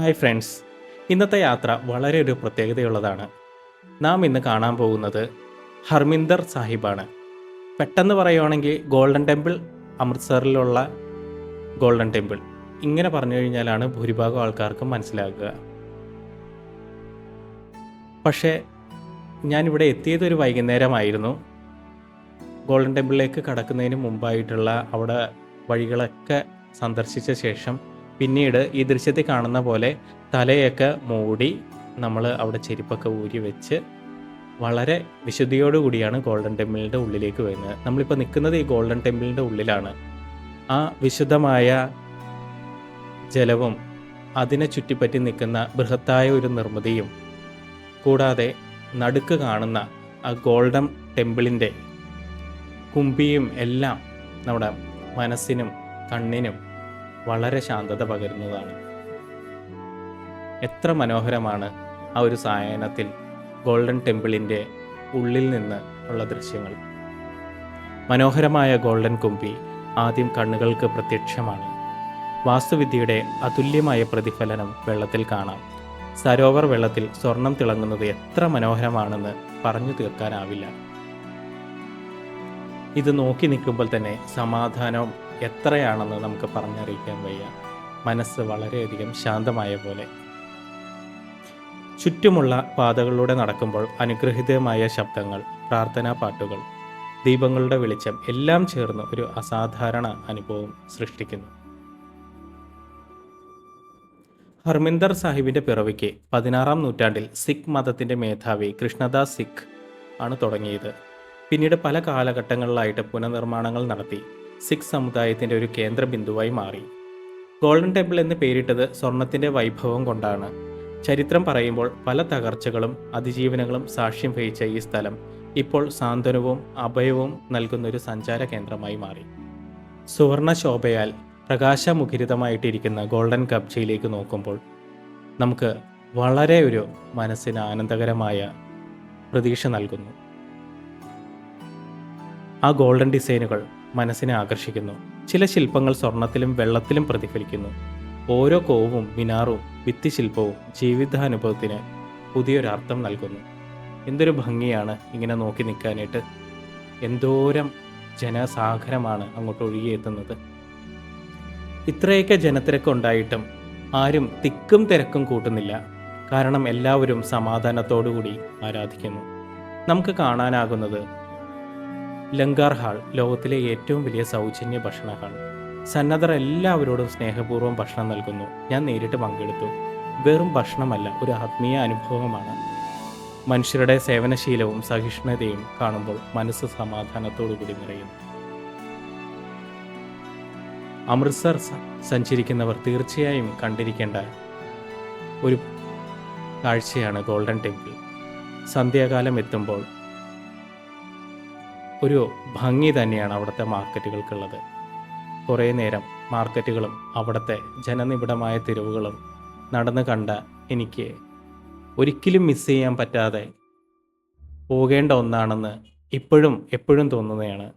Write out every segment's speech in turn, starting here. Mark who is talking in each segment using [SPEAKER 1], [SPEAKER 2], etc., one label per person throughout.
[SPEAKER 1] Hi friends. ഇന്നത്തെ യാത്ര വളരെ ഒരു പ്രത്യേകതയുള്ളതാണ്. നാം ഇന്ന് കാണാൻ പോകുന്നത് ഹർമിന്ദർ സാഹിബാണ്. പെട്ടെന്ന് പറയുവാണെങ്കിൽ ഗോൾഡൻ ടെമ്പിൾ അമൃത്സറിലുള്ള ഗോൾഡൻ ടെമ്പിൾ. ഇങ്ങനെ പറഞ്ഞു കഴിഞ്ഞാലാണ് ഭൂരിഭാഗം ആൾക്കാർക്കും മനസ്സിലാക്കുക പക്ഷേ ഞാനിവിടെ എത്തിയത് ഒരു വൈകുന്നേരമായിരുന്നു. ഗോൾഡൻ ടെമ്പിളിലേക്ക് കടക്കുന്നതിന് മുമ്പായിട്ടുള്ള അവിടെ വഴികളൊക്കെ സന്ദർശിച്ച ശേഷം പിന്നീട് ഈ ദൃശ്യത്തിൽ കാണുന്ന പോലെ തലയൊക്കെ മൂടി നമ്മൾ അവിടെ ചെരുപ്പൊക്കെ ഊരി വെച്ച് വളരെ വിശുദ്ധിയോടുകൂടിയാണ് ഗോൾഡൻ ടെമ്പിളിന്റെ ഉള്ളിലേക്ക് വരുന്നത്. നമ്മളിപ്പോൾ നിൽക്കുന്നത് ഈ ഗോൾഡൻ ടെമ്പിളിന്റെ ഉള്ളിലാണ്. ആ വിശുദ്ധമായ ജലവും അതിനെ ചുറ്റിപ്പറ്റി നിൽക്കുന്ന ബൃഹത്തായ ഒരു നിർമ്മിതിയും കൂടാതെ നടുക്ക് കാണുന്ന ആ ഗോൾഡൻ ടെമ്പിളിന്റെ കുമ്പിയും എല്ലാം നമ്മുടെ മനസ്സിനും കണ്ണിനും വളരെ ശാന്തത പകരുന്നതാണ്. എത്ര മനോഹരമാണ് ആ ഒരു സായനത്തിൽ ഗോൾഡൻ ടെമ്പിളിന്റെ ഉള്ളിൽ നിന്ന് ഉള്ള ദൃശ്യങ്ങൾ. മനോഹരമായ ഗോൾഡൻ കുമ്പി ആദ്യം കണ്ണുകൾക്ക് പ്രത്യക്ഷമാണ്. വാസ്തുവിദ്യയുടെ അതുല്യമായ പ്രതിഫലനം വെള്ളത്തിൽ കാണാം. സരോവർ വെള്ളത്തിൽ സ്വർണം തിളങ്ങുന്നത് എത്ര മനോഹരമാണെന്ന് പറഞ്ഞു തീർക്കാനാവില്ല. ഇത് നോക്കി നിൽക്കുമ്പോൾ തന്നെ സമാധാനവും എത്രയാണെന്ന് നമുക്ക് പറഞ്ഞറിയിക്കാൻ വയ്യ. മനസ്സ് വളരെയധികം ശാന്തമായ പോലെ. ചുറ്റുമുള്ള പാതകളിലൂടെ നടക്കുമ്പോൾ അനുഗ്രഹിതമായ ശബ്ദങ്ങൾ പ്രാർത്ഥനാ പാട്ടുകൾ ദീപങ്ങളുടെ വെളിച്ചം എല്ലാം ചേർന്ന് ഒരു അസാധാരണ അനുഭവം സൃഷ്ടിക്കുന്നു. ഹർമിന്ദർ സാഹിബിന്റെ പിറവിക്ക് പതിനാറാം നൂറ്റാണ്ടിൽ സിഖ് മതത്തിന്റെ മേധാവി കൃഷ്ണദാസ് സിഖ് ആണ് തുടങ്ങിയത്. പിന്നീട് പല കാലഘട്ടങ്ങളിലായിട്ട് പുനർനിർമ്മാണങ്ങൾ നടത്തി. സിഖ് സമുദായത്തിന്റെ ഒരു കേന്ദ്ര ബിന്ദുവായി മാറി. ഗോൾഡൻ ടെമ്പിൾ എന്ന് പേരിട്ടത് സ്വർണത്തിന്റെ വൈഭവം കൊണ്ടാണ്. ചരിത്രം പറയുമ്പോൾ പല തകർച്ചകളും അതിജീവനങ്ങളും സാക്ഷ്യം വഹിച്ച ഈ സ്ഥലം ഇപ്പോൾ സാന്ത്വനവും അഭയവും നൽകുന്ന ഒരു സഞ്ചാര കേന്ദ്രമായി മാറി. സുവർണ ശോഭയാൽ പ്രകാശമുഖരിതമായിട്ടിരിക്കുന്ന ഗോൾഡൻ കബ്ജയിലേക്ക് നോക്കുമ്പോൾ നമുക്ക് വളരെ ഒരു മനസ്സിന് ആനന്ദകരമായ പ്രതീക്ഷ നൽകുന്നു. ആ ഗോൾഡൻ ഡിസൈനുകൾ മനസ്സിനെ ആകർഷിക്കുന്നു. ചില ശില്പങ്ങൾ സ്വർണത്തിലും വെള്ളത്തിലും പ്രതിഫലിക്കുന്നു. ഓരോ കോവും മിനാറും ഭിത്തിശില്പവും ജീവിതാനുഭവത്തിന് പുതിയൊരർത്ഥം നൽകുന്നു. എന്തൊരു ഭംഗിയാണ് ഇങ്ങനെ നോക്കി നിൽക്കാനായിട്ട്. എന്തോരം ജനസാഗരമാണ് അങ്ങോട്ട് ഒഴുകിയെത്തുന്നത്. ഇത്രയൊക്കെ ജനത്തിരക്കുണ്ടായിട്ടും ആരും തിക്കും തിരക്കും കൂട്ടുന്നില്ല. കാരണം എല്ലാവരും സമാധാനത്തോടുകൂടി ആരാധിക്കുന്നു. നമുക്ക് കാണാനാകുന്നത് ലങ്കാർ ഹാൾ ലോകത്തിലെ ഏറ്റവും വലിയ സൗജന്യ ഭക്ഷണ ഹാൾ സന്നദ്ധർ എല്ലാവരോടും സ്നേഹപൂർവം ഭക്ഷണം നൽകുന്നു. ഞാൻ നേരിട്ട് പങ്കെടുത്തു. വെറും ഭക്ഷണമല്ല ഒരു ആത്മീയ അനുഭവമാണ്. മനുഷ്യരുടെ സേവനശീലവും സഹിഷ്ണുതയും കാണുമ്പോൾ മനസ്സ് സമാധാനത്തോടു കൂടി നിറയുന്നു. അമൃത്സർ സഞ്ചരിക്കുന്നവർ തീർച്ചയായും കണ്ടിരിക്കേണ്ട ഒരു കാഴ്ചയാണ് ഗോൾഡൻ ടെമ്പിൾ. സന്ധ്യാകാലം എത്തുമ്പോൾ ഒരു ഭംഗി തന്നെയാണ് അവിടുത്തെ മാർക്കറ്റുകൾക്കുള്ളത്. കുറേ നേരം മാർക്കറ്റുകളും അവിടുത്തെ ജനനിബിഡമായ തെരുവുകളും നടന്നു കണ്ട എനിക്ക് ഒരിക്കലും മിസ് ചെയ്യാൻ പറ്റാതെ പോകേണ്ട ഒന്നാണെന്ന് ഇപ്പോഴും എപ്പോഴും തോന്നുന്നതാണ്.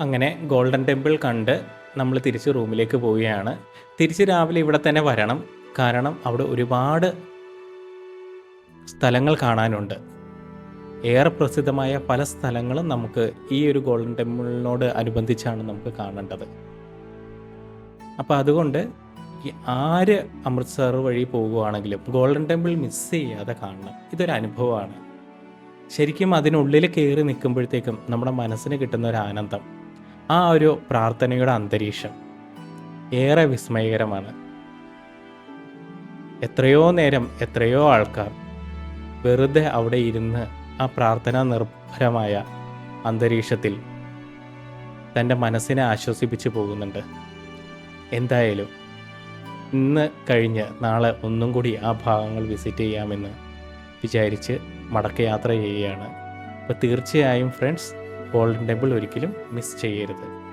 [SPEAKER 1] അങ്ങനെ ഗോൾഡൻ ടെമ്പിൾ കണ്ട് നമ്മൾ തിരിച്ച് റൂമിലേക്ക് പോവുകയാണ്. തിരിച്ച് രാവിലെ ഇവിടെ തന്നെ വരണം. കാരണം അവിടെ ഒരുപാട് സ്ഥലങ്ങൾ കാണാനുണ്ട്. ഏറെ പ്രസിദ്ധമായ പല സ്ഥലങ്ങളും നമുക്ക് ഈ ഒരു ഗോൾഡൻ ടെമ്പിളിനോട് അനുബന്ധിച്ചാണ് നമുക്ക് കാണേണ്ടത്. അപ്പോൾ അതുകൊണ്ട് ഈ ആര് അമൃത്സർ വഴി പോകുവാണെങ്കിലും ഗോൾഡൻ ടെമ്പിൾ മിസ് ചെയ്യാതെ കാണണം. ഇതൊരു അനുഭവമാണ്. ശരിക്കും അതിനുള്ളിൽ കയറി നിൽക്കുമ്പോഴത്തേക്കും നമ്മുടെ മനസ്സിന് കിട്ടുന്ന ഒരു ആനന്ദം. ആ ഒരു പ്രാർത്ഥനയുടെ അന്തരീക്ഷം ഏറെ വിസ്മയകരമാണ്. എത്രയോ നേരം എത്രയോ ആൾക്കാർ വെറുതെ അവിടെ ഇരുന്ന് ആ പ്രാർത്ഥനാ നിർഭരമായ അന്തരീക്ഷത്തിൽ തന്റെ മനസ്സിനെ ആശ്വസിപ്പിച്ചു പോകുന്നുണ്ട്. എന്തായാലും ഇന്ന് കഴിഞ്ഞ് നാളെ ഒന്നും കൂടി ആ ഭാഗങ്ങൾ വിസിറ്റ് ചെയ്യാമെന്ന് വിചാരിച്ച് മടക്കയാത്ര ചെയ്യുകയാണ്. അപ്പോൾ തീർച്ചയായും ഫ്രണ്ട്സ് ഗോൾഡൻ ടെമ്പിൾ ഒരിക്കലും മിസ് ചെയ്യരുത്.